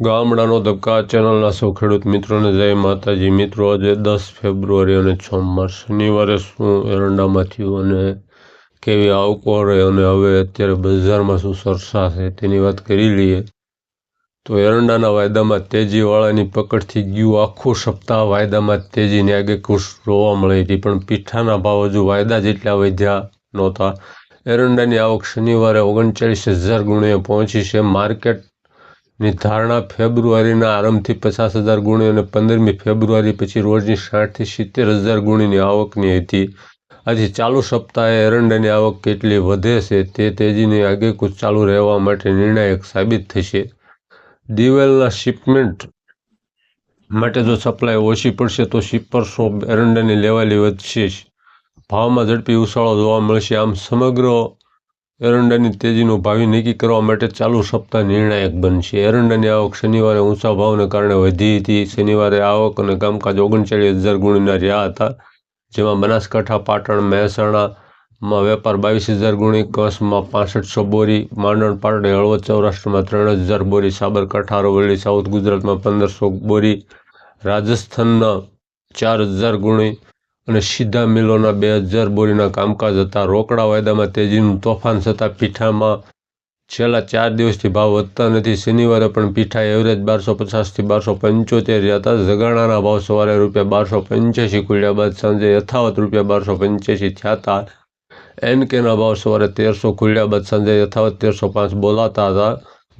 ગામડાનો ધબકા ચેનલના સૌ ખેડૂત મિત્રોને જય માતાજી. મિત્રો, આજે દસ ફેબ્રુઆરી અને સોમવાર શનિવારે શું એરંડામાં થયું અને કેવી આવકો રહે અને હવે અત્યારે બજારમાં શું સરસાશે તેની વાત કરી લઈએ. તો એરંડાના વાયદામાં તેજીવાળાની પકડથી ગયું. આખું સપ્તાહ વાયદામાં તેજીની આગે ખુશ જોવા મળી હતી, પણ પીઠાના ભાવ હજુ વાયદા જેટલા વધ્યા નહોતા. એરંડાની આવક શનિવારે ઓગણચાળીસ હજાર ગુણીએ પહોંચી છે. માર્કેટ ની ધારણા ફેબ્રુઆરીના આરંભથી પચાસ હજાર ગુણી અને પંદરમી ફેબ્રુઆરી પછી રોજની સાઠથી સિત્તેર હજાર ગુણીની આવકની હતી આજે ચાલુ સપ્તાહે એરંડાની આવક કેટલી વધે છે તે તેજીની આગેકૂચ ચાલુ રહેવા માટે નિર્ણાયક સાબિત થશે. દિવેલના શિપમેન્ટ માટે જો સપ્લાય ઓછી પડશે તો શિપર્સો એરંડાની લેવાલી વધશે. ભાવમાં ઝડપી ઉછાળો જોવા મળશે. આમ સમગ્ર એરંડાની તેજીનું ભાવિ નક્કી કરવા માટે ચાલુ સપ્તાહ નિર્ણાયક બનશે. એરંડાની આવક શનિવારે ઊંચા ભાવને કારણે વધી હતી. શનિવારે આવક અને કામકાજ ઓગણચાળીસ હજાર ગુણીના રહ્યા હતા, જેમાં બનાસકાંઠા, પાટણ, મહેસાણામાં વેપાર બાવીસ હજાર ગુણી, કચ્છમાં પાસઠસો બોરી, માંડણ, પાટણ, હળવદ સૌરાષ્ટ્રમાં ત્રણ હજાર બોરી, સાબરકાંઠા, અરવલ્લી, સાઉથ ગુજરાતમાં પંદરસો બોરી રાજસ્થાનના ચાર હજાર ગુણી અને સીધા મિલોના બે હજાર બોરીના કામકાજ હતા. રોકડા વાયદામાં તેજીનું તોફાન છતાં પીઠામાં છેલ્લા ચાર દિવસથી ભાવ વધતા નથી. શનિવારે પણ પીઠા એવરેજ બારસો પચાસથી બારસો પંચોતેર હતા. જગાણાના ભાવ સવારે રૂપિયા બારસો પંચ્યાસી ખુલ્યા બાદ સાંજે યથાવત રૂપિયા બારસો પંચ્યાસી થયા હતા એનકેના ભાવ સવારે તેરસો ખુલ્યા બાદ સાંજે યથાવત તેરસો પાંચ બોલાતા હતા.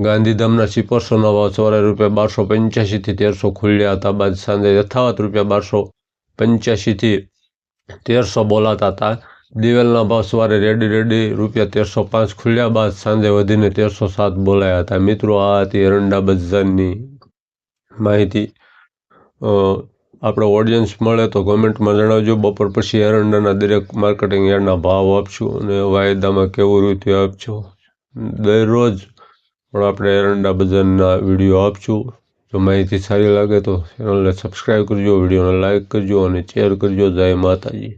ગાંધીધામના સિપરસોના ભાવ સવારે રૂપિયા બારસો પંચ્યાસીથી તેરસો ખુલ્યા હતા. બાદ સાંજે યથાવત રૂપિયા બારસો પંચ્યાસીથી તેરસો બોલાતા હતા. દિવેલના ભાવ સવારે રેડી રેડી રૂપિયા તેરસો પાંચ ખુલ્યા બાદ સાંજે વધીને તેરસો સાત બોલાયા હતા. મિત્રો, આ હતી એરંડા બજારની માહિતી આપણો ઓડિયન્સ મળે તો કોમેન્ટમાં જણાવજો. બપોર પછી એરંડાના દરેક માર્કેટિંગ યાર્ડના ભાવ આપશું અને વાયદામાં કેવું રીતે આપશો. દરરોજ પણ આપણે એરંડા બજારના વીડિયો આપશું. જો માહિતી સારી લાગે તો ચેનલને સબસ્ક્રાઈબ કરજો, વિડીયોને લાઇક કરજો અને શેર કરજો. જય માતાજી.